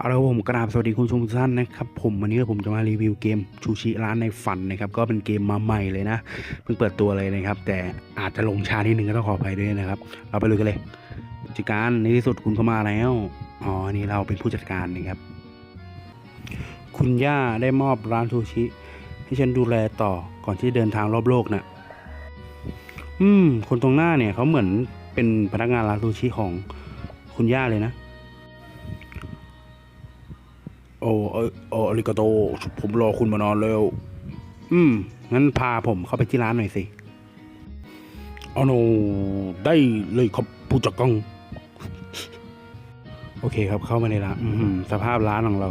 เอาละผมกราบสวัสดีคุณชมทุกท่านนะครับผมวันนี้ผมจะมารีวิวเกมชูชิร้านในฝันนะครับก็เป็นเกมมาใหม่เลยนะเพิ่งเปิดตัวเลยนะครับ แต่อาจจะลงช้านิดนึงก็ต้องขออภัยด้วยนะครับ เราไปเลยกันเลยผู้จัดการในที่สุดคุณเข้ามาแล้วอ๋อนี่เราเป็นผู้จัดการนะครับ คุณย่าได้มอบร้านชูชิ ให้ฉันดูแลต่อก่อนที่จะเดินทางรอบโลกน่ะอืม คนตรงหน้าเนี่ยเขาเหมือนเป็นพนักงานร้านซูชิของคุณย่าเลยนะ โอ้เออเอออาริกาโต ผมรอคุณมานานแล้ว อืม งั้นพาผมเข้าไปที่ร้านหน่อยสิเอาโนได้เลยครับผู้จัดการโอเคครับเข้ามาในร้านอือหือสภาพร้านของเรา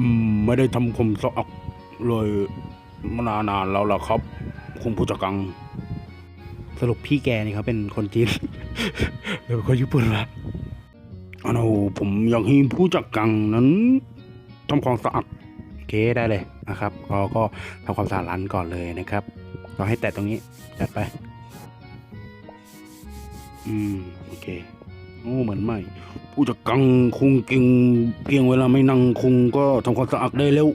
อืม ไม่ได้ทำความสะอาดเลยมานานๆแล้วล่ะครับ คุณผู้จัดการสรุปพี่แกนี่เขาเป็นคนจีนหรือเป็นคนญี่ปุ่นละ อ๋อผมอยากให้ผู้จัดการนั้นทำความสะอาดโอเคได้เลยนะครับเราก็ทำความสะอาดร้านก่อนเลยนะครับเราให้แตะตรงนี้จัดไป อืมโอเคโอ้เหมือนไม่ ผู้จัดการคงเก่งเพียงเวลาไม่นั่งคงก็ทำความสะอาดได้เร็ว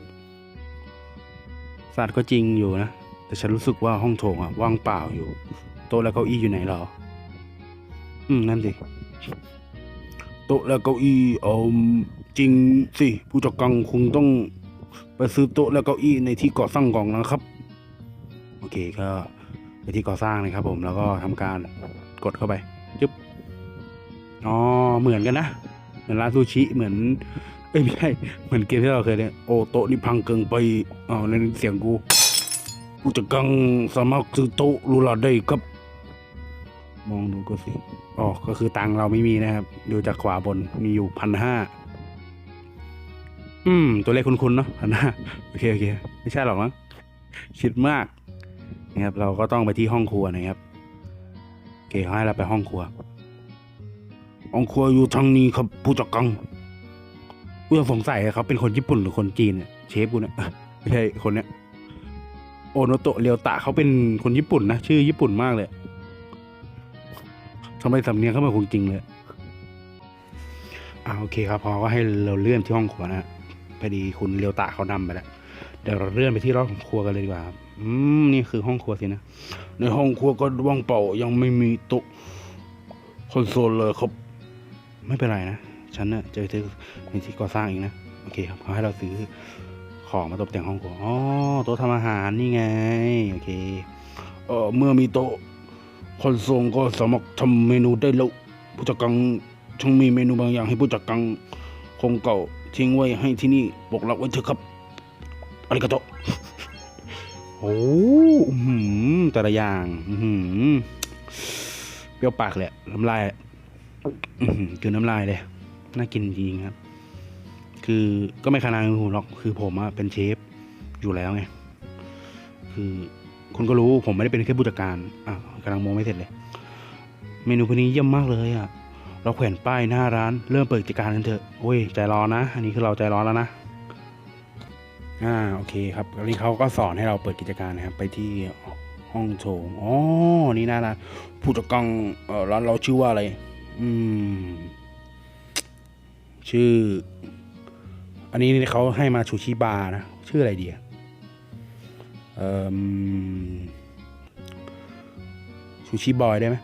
สะอาดก็จริงอยู่นะ แต่ฉันรู้สึกว่าห้องโถงอะว่างเปล่าอยู่ โต๊ะและเก้าอี้อยู่ไหนหรอ อืมนั่นสิ โต๊ะและเก้าอี้เออจริงสิผู้จัดการคงต้องไปซื้อโต๊ะและเก้าอี้ในที่ก่อสร้างก่อนนะครับ โอเคก็ไปที่ก่อสร้างนะครับ ผมแล้วก็ทำการกดเข้าไปจึ๊บอ๋อเหมือนกันนะเหมือนร้านซูชิเหมือนเอ้ยไม่ใช่เหมือนเกมที่เราเคยเล่นโอโตะนี่พังเกินไปอ๋อในนเสียงกูผู้จัดการสามารถซื้อโต๊ะรูลาได้ครับ มองดูก็สิอ๋อก็คือตังเราไม่มีนะครับ ดูจากขวาบนมีอยู่พันห้าอืม ตัวเลขคุ้นๆเนาะพันห้าโอเคโอเค ไม่ใช่หรอกมั้งคิดมากนะครับ เราก็ต้องไปที่ห้องครัวนะครับโอเคเขาให้เราไปห้องครัว ห้องครัวอยู่ทางนี้ครับผู้จัดการกูยังสงสัยอะเขาเป็นคนญี่ปุ่นหรือคนจีนเนี่ยเชฟกูเนี่ยไม่ใช่คนเนี้ยโอโนโตะเรียวตะเขาเป็นคนญี่ปุ่นนะชื่อญี่ปุ่นมากเลยำไมสำเนียงเขาเป็นคนจริงเลยอ่าโอเคครับ พอก็ให้เราเลื่อนที่ห้องครัวนะฮะพอดีคุณเรียวตะเขานำไปแล้วเดี๋ยวเราเลื่อนไปที่รอบของครัวกันเลยดีกว่าครับอืมนี่คือห้องครัวสินะในห้องครัวก็ว่างเปล่ายังไม่มีโต๊ะคอนโซลเลยครับ ไม่เป็นไรนะฉันเน่ะจะไปซื้อในที่ก่อสร้างเองนะโอเคครับเขาให้เราซื้อของมาตกแต่งห้องครัวอ๋อโต๊ะทำอาหารนี่ไงโอเคเออเมื่อมีโต๊ะ คนโซลก็สามารถทำเมนูได้แล้วผู้จัดการช่างมีเมนูบางอย่างให้ผู้จัดการคงเก่าทิ้งไว้ให้ที่นี่ปกหลักไว้เถอะครับอาริกาโตะโอ้อื้อหือแต่ละอย่างหือเปรี้ยวปากเลยอะน้ำลายอื้อหือคือน้ำลายเลยน่ากินจริงครับ คือก็ไม่ขนาดหูหรอกคือผมอะเป็นเชฟอยู่แล้วไงคือ คุณก็รู้ผมไม่ได้เป็นแค่ผู้จัดการอะกำลังมองไม่เสร็จเลย เมนูพวกนี้เยี่ยมมากเลยอะเราแขวนป้ายหน้าร้านเริ่มเปิดกิจการกันเถอะโอ้ยใจร้อนนะ อันนี้คือเราใจร้อนแล้วนะอ่าโอเคครับอันนี้เขาก็สอนให้เราเปิดกิจการนะครับ ไปที่ห้องโถงอ๋อนี่หน้าร้านผู้จัดการเอ่อร้านเราชื่อว่าอะไร อืม ชื่อ อันนี้เขาให้มาชูชิบาร์นะชื่ออะไรดีอะ เอ่อชูชิบอยได้ไหม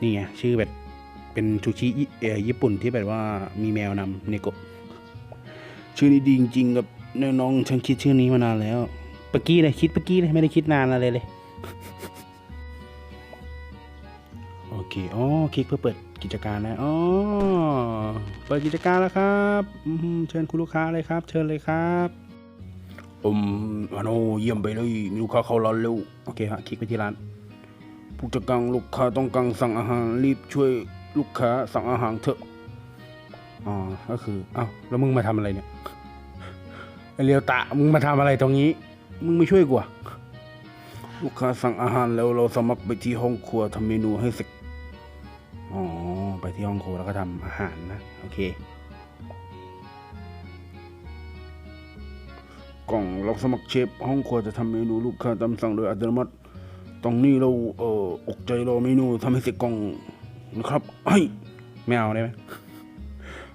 นี่ไงชื่อแบบเป็นชูชิญี่เอญี่ปุ่นที่แบบว่ามีแมวนำเนโกะชื่อนี้ดีจริงๆกับน้องฉันคิดชื่อนี้มานานแล้วปะกี้เลยคิดปะกี้เลยไม่ได้คิดนานอะไรเลย โอเคอ๋อคลิกเพื่อเปิด กิจการนะอ๋อเปิดกิจการแล้วครับอืมเชิญคุณลูกค้าเลยครับ เชิญเลยครับอืมอโนเยี่ยมไปเลยมีลูกค้าเข้าร้านเร็วโอเคฮะคลิกไปที่ร้าน ผู้จัดการลูกค้าต้องการสั่งอาหารรีบช่วยลูกค้าสั่งอาหารเถอะอ๋อก็คืออ้าวแล้วมึงมาทำอะไรเนี่ยไอเลียวตะมึงมาทำอะไรตรงนี้ มึงไม่ช่วยกูอะลูกค้าสั่งอาหารแล้วเราสมัครไปที่ห้องครัวทำเมนูให้เสร็จอ๋อไป ที่ห้องครัวแล้วก็ทำอาหารนะ โอเค กล่องรับสมัครเชฟห้องครัวจะทำเมนูลูกค้าตามสั่งโดยอัตโนมัติตรงนี้เราเอ่ออกใจรอเมนูทำให้เสร็จกล่องนะครับให้ไม่เอาได้ไหม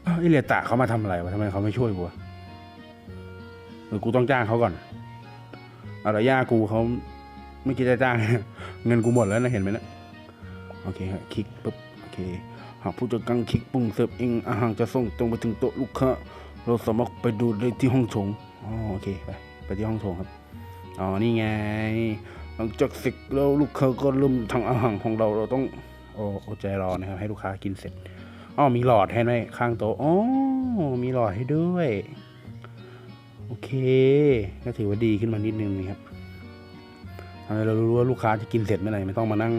อ้าวไอเรียตะเขามาทำอะไรวะทำไมเขาไม่ช่วยกูหรือกูต้องจ้างเขาก่อนอะไรย่ากูเขาไม่คิดจะจ้าง เงินกูหมดแล้วนะเห็นไหมนะโอเคครับคลิกปุ๊บโอเค หากผู้จัดการคลิกปุ่มเสิร์ฟเองอาหารจะส่งตรงไปถึงโต๊ะลูกค้า เราสามารถไปดูได้ที่ห้องโถงอ๋อโอเคไปไปที่ห้องโถงครับอ๋อนี่ไง หลังจากเสร็จแล้วลูกค้าก็เริ่มทางอาหารของเราเราต้องโอ้อดใจรอนะครับ ให้ลูกค้ากินเสร็จอ๋อมีหลอดให้ด้วยข้างโต๊ะอ๋อมีหลอดให้ด้วยโอเคก็ถือว่าดีขึ้นมานิดนึงนะครับทำให้เรารู้ว่าลูกค้าจะกินเสร็จเมื่อไหร่ไม่ต้องมานั่ง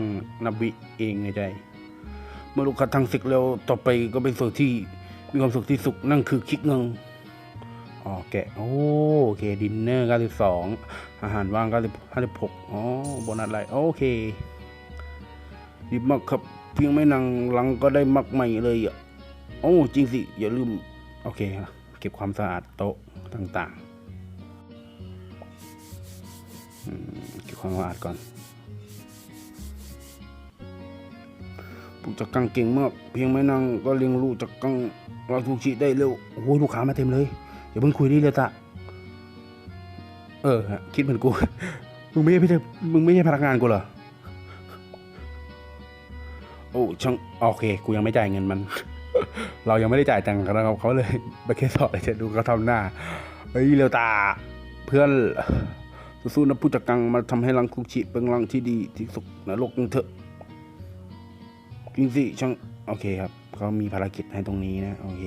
นับวิเองในใจ เมื่อลูกค้าทางสร็จแล้วต่อไปก็เป็นส่วนที่มีความสุขที่สุดนั่นคือคิกเงินอ๋อแกะโอเคดินเนอร์92อาหารว่าง90 56อ๋อโบนัสอะไรโอเคดีมากครับเพียงไม่นางหลังก็ได้มักใหม่เลยอะโอ้จริงสิ อย่าลืม โอเคเก็บความสะอาดโต๊ะต่างๆเก็บความสะอาดก่อน ผู้จัดการเก่งมาก เพียงไม่นางก็เลี้ยงลูกจากกังราทุชิได้เร็วโอ้โหลูกค้ามาเต็มเลยอย่าเพิ่งคุยดิเลยตะเออฮะคิดเหมือนกูมึงไม่ใช่พี่มึงไม่ใช่พนักงานกูเหรอโอ้ช่างโอเคกูยังไม่จ่ายเงินมัน เรายังไม่ได้จ่ายตังค์กับเขาเขาเลยไปแค่สอดเลยจะดูเขาทำหน้าเฮ้ยเร็วตาเพื่อนสู้ๆนะผู้จัดการมาทำให้รังคุกชิเป็นรังที่ดีที่สุดในโลกนี้เถอะ จริงสิช่างโอเคครับเขามีภารกิจให้ตรงนี้นะโอเค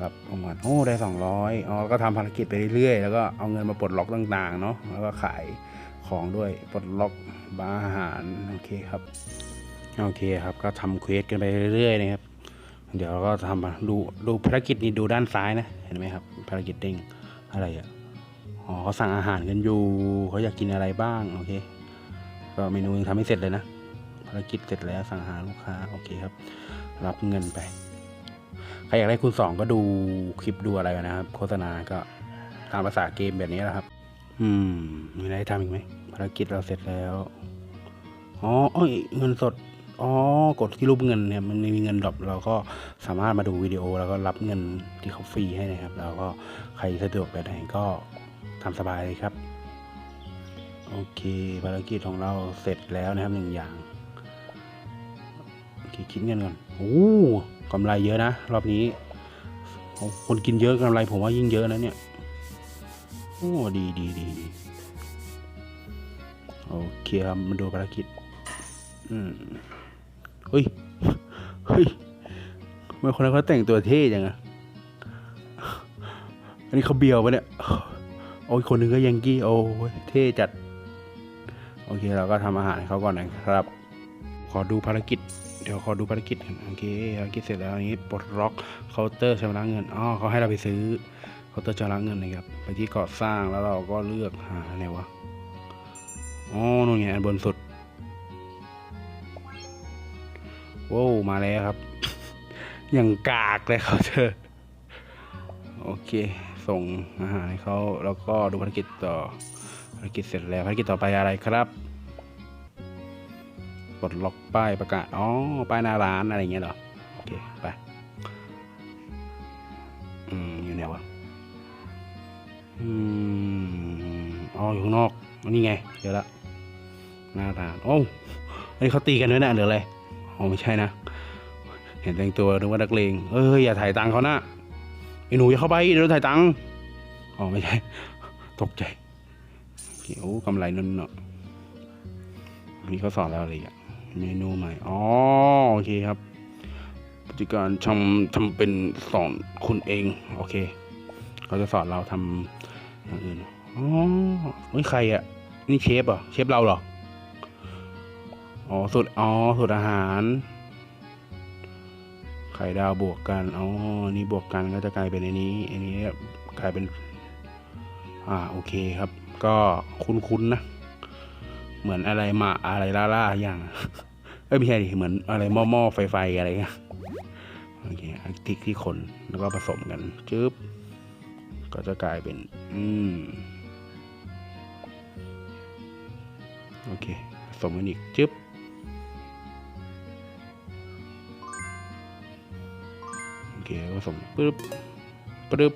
ครับประมาณโอ้ได้สองร้อยอ๋อก็ทำภารกิจไปเรื่อยๆ แล้วก็เอาเงินมาปลดล็อกต่างๆเนาะแล้วก็ขายของด้วยปลดล็อกบาร์อาหารโอเคครับโอเคครับก็ทำเควสกันไปเรื่อยๆนะครับ เดี๋ยวเราก็ทำมาดูดูภารกิจนี้ดูด้านซ้ายนะเห็นไหมครับภารกิจเด้งอะไรอะอ๋อเขาสั่งอาหารกันอยู่เขาอยากกินอะไรบ้างโอเคก็เมนูยังทำไม่เสร็จเลยนะารกิจเสร็จแล้วสั่งหาลูกค้าโอเคครับ รับเงินไปใครอยากได้คูณสองก็ดูคลิปดูอะไรกันะครับ โฆษณาก็ตามภาษาเกมแบบนี้แหละครับ อืม มีอะไรทำอีกไหมภารกิจเราเสร็จแล้วอ๋อเอ้ยเงินสดอ๋อกดที่รูปเงินเนี่ยมันม่มีเงินดรอปเราก็สามารถมาดูวิดีโอแล้วก็รับเงินที่เขาฟรีให้นะครับ แล้วก็ใครสะดวกแบบไหนก็ทำสบายเลยครับ โอเค ภารกิจของเราเสร็จแล้วนะครับหนึ่งอย่าง คคิดเงินก่อนโอ้กำไรเยอะนะ รอบนี้ คนกินเยอะกำไรผมว่ายิ่งเยอะนะเนี่ย โอ้ดีดีดีดีโอเคครับมาดูภารกิจ อืมเฮ้ย เฮ้ยทำไมคนนั้นเขาแต่งตัวเท่จังอะอันนี้เขาเบียวปะเนี่ย โอ้ยคนหนึ่งก็ยังกี้ โอ้ยเท่จัด โอเคเราก็ทำอาหารให้เขาก่อนนะครับ ขอดูภารกิจ เดี๋ยวขอดูภารกิจกันโอเคภารกิจเสร็จแล้วอันนี้ปลดล็อกเคาน์เตอร์ชำระเงินอ๋อเขาให้เราไปซื้อเคาน์เตอร์ชำระเงินนะครับไปที่ก่อสร้างแล้วเราก็เลือกหาไหนวะอ๋อนู่นไงอันบนสุดว้าวมาแล้วครับ อย่างกากเลยเขาเธอโอเค ส่งอาหารให้เขาแล้วก็ดูภารกิจต่อภารกิจเสร็จแล้วภารกิจต่อไปอะไรครับ ดล็อกป้ายประกาศ อ๋อ ป้ายหน้าร้านอะไรเงี้ยเหรอ โอเค ไป อืม อยู่ไหนวะ อืม อ๋อ อยู่ข้างนอกอันนี่ไง เจอละหน้าร้าน โอ้อันนี้เขาตีกันด้วยนะหรืออะไร อ๋อ ไม่ใช่นะ เห็นแต่งตัวนึกว่านักเลงเอ้ย อย่าถ่ายตังค์เขานะไอ้หนูอย่าเข้าไปเดี๋ยวถ่ายตังค์อ๋อ ไม่ใช่ ตกใจโอ้กำไรนั่นเนาะนี่เขาสอนแล้วอะไรอะ เมนูใหม่ อ๋อ โอเคครับผู้จัดการทำทำเป็นสอนคุณเอง โอเค เขาจะสอนเราทำอย่างอื่น อ๋อเฮ้ยใครอะ นี่เชฟเหรอ เชฟเราเหรอ อ๋อสูตรอ๋อสูตรอาหาร ไข่ดาวบวกกัน อ๋อ นี่บวกกันก็จะกลายเป็นอันนี้ อันนี้กลายเป็น อ่า โอเคครับ ก็คุ้นๆนะ เหมือนอะไรมาอะไรล่าๆอย่างเอ้ยไม่ใช่ดิเหมือนอะไรหม้อๆไฟไฟๆอะไรเงี้ยโอเคอัติกที่คนแล้วก็ผสมกันจึ๊บก็จะกลายเป็น อืมโอเคผสมกันอีกจึ๊บโอเคก็ส่งปึ๊บปึ๊บ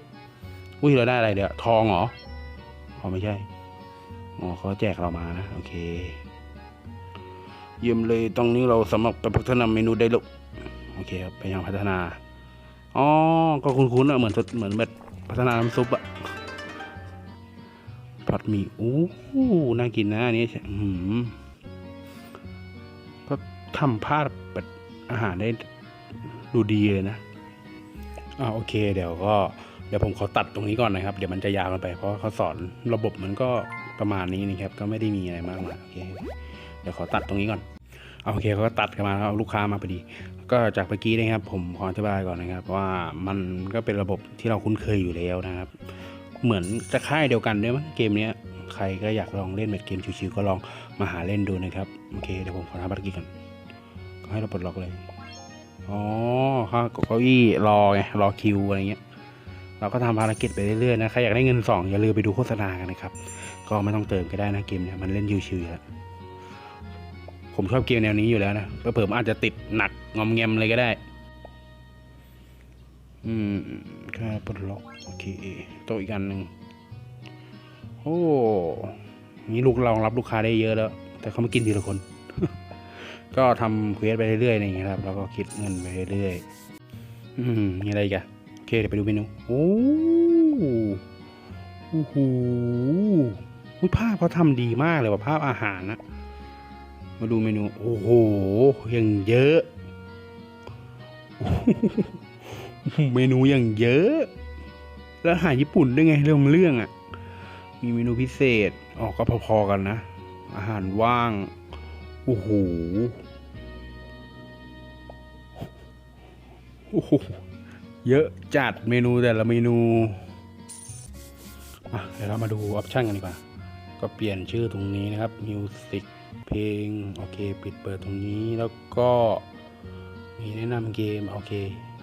อุ้ยเราได้อะไรเดี๋ยวทองเหรออ๋อไม่ใช่ อ๋อเขาแจกเรามานะ โอเค เยี่ยมเลยตรงนี้เราสามารถไปพัฒนาเมนูได้ลูกโอเคครับพยายามพัฒนาอ๋อก็คุ้นๆอะเหมือนเหมือนแบบพัฒนาน้ำซุปอะผัดหมี่อู้หูน่ากินนะอันนี้อืมก็ทำภาพแบบอาหารได้ดูดีเลยนะอ่าโอเค เดี๋ยวก็ เดี๋ยวผมขอตัดตรงนี้ก่อนนะครับ เดี๋ยวมันจะยาวกันไป เพราะเขาสอนระบบมันก็ประมาณนี้นะครับ ก็ไม่ได้มีอะไรมากมายโอเค เดี๋ยวขอตัดตรงนี้ก่อน เอาโอเคเขาก็ตัดกันมาแล้วเอาลูกค้ามาพอดี ก็จากเมื่อกี้นะครับ ผมขออธิบายก่อนนะครับ ว่ามันก็เป็นระบบที่เราคุ้นเคยอยู่แล้วนะครับ เหมือนจะค่ายเดียวกันด้วยมั้งเกมเนี้ยใครก็อยากลองเล่นแบบเกมชิวๆก็ลองมาหาเล่นดูนะครับ โอเค เดี๋ยวผมขอทำภารกิจก่อนก็ให้เราปลดล็อกเลย อ๋อข้าเก้าอี้รอไง รอคิวอะไรเงี้ย เราก็ทำภารกิจไปเรื่อยๆนะใครอยากได้เงินสองอย่าลืมไปดูโฆษณากันนะครับ ก็ไม่ต้องเติมก็ได้นะเกมเนี้ยมันเล่นชิวๆแล้วผมชอบเกมแนวนี้อยู่แล้วนะเผื่อๆมันอาจจะติดหนักงอมแงมเลยก็ได้ อืมแค่ปลดล็อกโอเคโต๊ะอีกอันหนึ่งโอ้นี่ลูกเรารับลูกค้าได้เยอะแล้ว แต่เขามากินทีละคน ก็ทำเควสไปเรื่อยๆอย่างเงี้ยครับ แล้วก็คิดเงินไปเรื่อยๆอืมมีอะไรอีกัน เคเดี๋ยวไปดูเมนู โอ้โอ้โหอุ๊ยภาพเขาทำดีมากเลยว่าภาพอาหารนะ มาดูเมนู โอ้โหอย่างเยอะ เมนูอย่างเยอะ แล้วอาหารญี่ปุ่นด้วยไงเรื่องเรื่องอะ มีเมนูพิเศษ ออกก็พอๆกันนะ อาหารว่าง โอ้โหโอ้โห เยอะจัดเมนูแต่ละเมนูอะเดี๋ยวเรามาดูออปชั่นกันดีกว่า ก็เปลี่ยนชื่อตรงนี้นะครับมิวสิกเพลงโอเค ปิดเปิดตรงนี้แล้วก็มีแนะนำเกม โอเค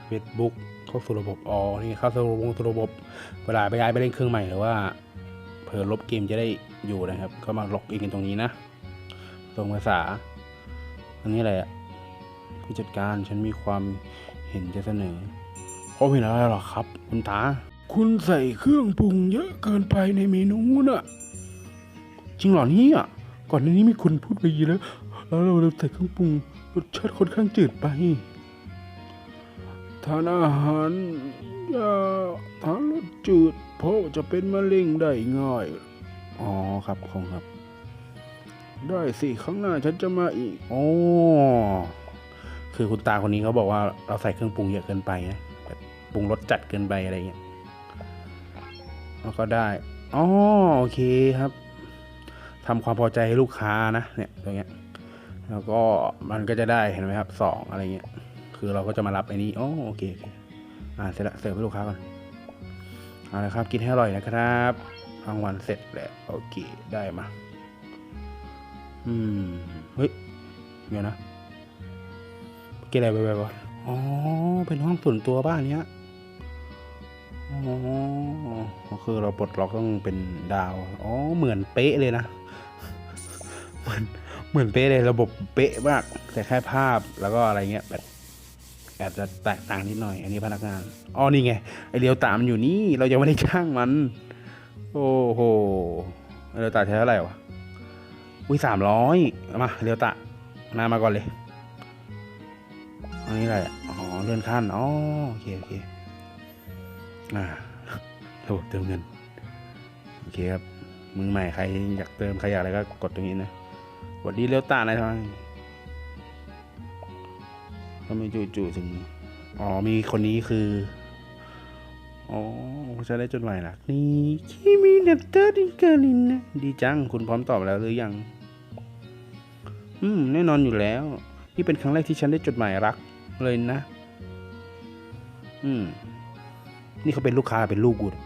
Facebook เข้าสู่ระบบอ๋อนี่เข้าสู่ระบบสู่ระบบ เวลาไปย้ายไปเล่นเครื่องใหม่หรือว่าเผลอลบเกมจะได้อยู่นะครับ ก็มาล็อกอินกันตรงนี้นะ ตรงภาษา อันนี้อะไรอะผู้จัดการฉันมีความเห็นจะเสนอ เขาเห็นอะไรหรอครับ คุณตา คุณใส่เครื่องปรุงเยอะเกินไปในเมนูน่ะ จริงเหรอเนี่ยก่อนหน้านี้มีคนพูดไปเยอะแล้วแล้วเราใส่เครื่องปรุงรสชาติค่อนข้างจืดไปทานอาหารอย่าทานรสจืด เพราะจะเป็นมะเร็งได้ง่าย อ๋อครับคงครับ ได้สิครั้งหน้าฉันจะมาอีกอ๋อคือคุณตาคนนี้เขาบอกว่าเราใส่เครื่องปรุงเยอะเกินไปนะแบบ ปรุงรสจัดเกินไปอะไรเงี้ยแล้วก็ได้อ๋อโอเคครับทำความพอใจให้ลูกค้านะเนี่ยตรงเนี้ยแล้วก็มันก็จะได้เห็นไหมครับสองอะไรเงี้ยคือเราก็จะมารับไอ้นี้อ๋อโอเคโอเคอ่าเสร็จละเสิร์ฟให้ลูกค้าก่อนเอาละครับกินให้อร่อยนะครับรางวัลเสร็จแล้วโอเคได้มาอืมเฮ้ยเดี๋ยวนะกินอะไรไปๆวะอ๋อเป็นห้องส่วนตัวบ้านเนี้ย อ๋อก็คือเราปลดล็อกต้องเป็นดาว อ๋อ เหมือนเป๊ะเลยนะ เหมือนเหมือนเป๊ะเลยระบบเป๊ะมาก แต่แค่ภาพแล้วก็อะไรเงี้ยแบบแอบจะแตกต่างนิดหน่อย อันนี้พนักงาน อ๋อ นี่ไง ไอเรียวตามนอยู่นี่ เรายังไม่ได้จ้างมัน โอ้โหเรียวตาใช้เท่าไหร่วะ อุ้ยสามร้อยมาเรียวตะหน้ามาก่อนเลย อันนี้อะไร อ๋อ เลื่อนขั้น อ๋อ โอเค โอเค อ่าระบบเติมเงิน โอเคครับ มือใหม่ใครอยากเติมใครอยากอะไรก็กดตรงนี้นะสวัสดีเลี้ยวตาหนายทางก็ไม่จู่ๆถึง อ๋อ มีคนนี้คือ อ๋อจะได้จดหมายหลักนี่คิมิเนตเตอร์ดิเกลินนะดีจัง คุณพร้อมตอบแล้วหรือยัง อืม แน่นอนอยู่แล้ว นี่เป็นครั้งแรกที่ฉันได้จดหมายรักเลยนะ อืม นี่เขาเป็นลูกค้าเป็นลูกกูนะ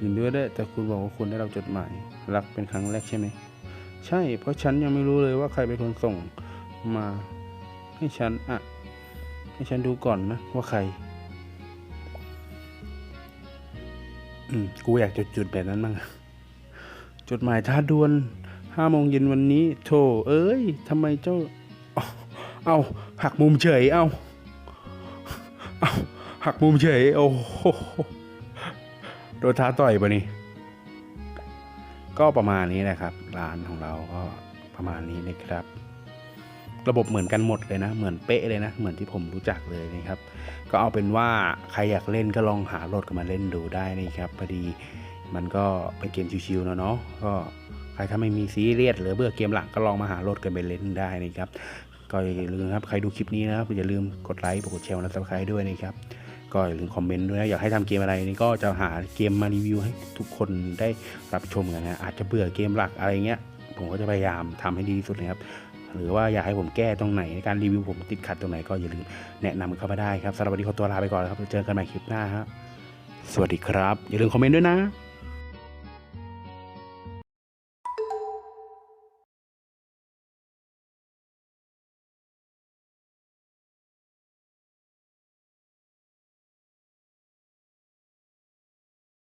ยินด้วยด้วยแต่คุณบอกว่าคุณได้รับจดหมาย รักเป็นครั้งแรกใช่ไหม ใช่ เพราะฉันยังไม่รู้เลยว่าใครเป็นคนส่งมา ให้ฉันอะ ให้ฉันดูก่อนนะ ว่าใคร อืม กูอยากจดจุดแบบนั้นบ้างอะจดหมายท้าดวนห้าโมงเย็นวันนี้ โธ่เอ้ยทำไมเจ้าอ๋อเอาหักมุมเฉย เอาเอา หักมุมเฉย โอ้โหโดนท้าต่อยปะนี่ ก็ประมาณนี้นะครับ ร้านของเราก็ประมาณนี้นะครับ ระบบเหมือนกันหมดเลยนะ เหมือนเป๊ะเลยนะ เหมือนที่ผมรู้จักเลยนะครับ ก็เอาเป็นว่าใครอยากเล่นก็ลองหาโหลดกันมาเล่นดูได้นะครับพอดีมันก็เป็นเกมชิวๆเนะเนาะก็ใครถ้าไม่มีซีเรียสหรือเบื่อเกมหลักก็ลองมาหาโหลดกันไปเล่นได้นะครับก็อย่าลืมครับใครดูคลิปนี้นะครับอย่าลืมกดไลค์กดแชร์และซับสไครต์ด้วยนะครับ ก็อย่าลืมคอมเมนต์ด้วยนะอยากให้ทำเกมอะไรนี่ก็จะหาเกมมารีวิวให้ทุกคนได้รับชมกันนะอาจจะเบื่อเกมหลักอะไรเงี้ยผมก็จะพยายามทำให้ดีที่สุดนะครับหรือว่าอยากให้ผมแก้ตรงไหนในการรีวิวผมติดขัดตรงไหนก็อย่าลืมแนะนำเข้ามาได้ครับสำหรับวันนี้ขอตัวลาไปก่อนครับเจอกันใหม่คลิปหน้าครับสวัสดีครับ อย่าลืมคอมเมนต์ด้วยนะ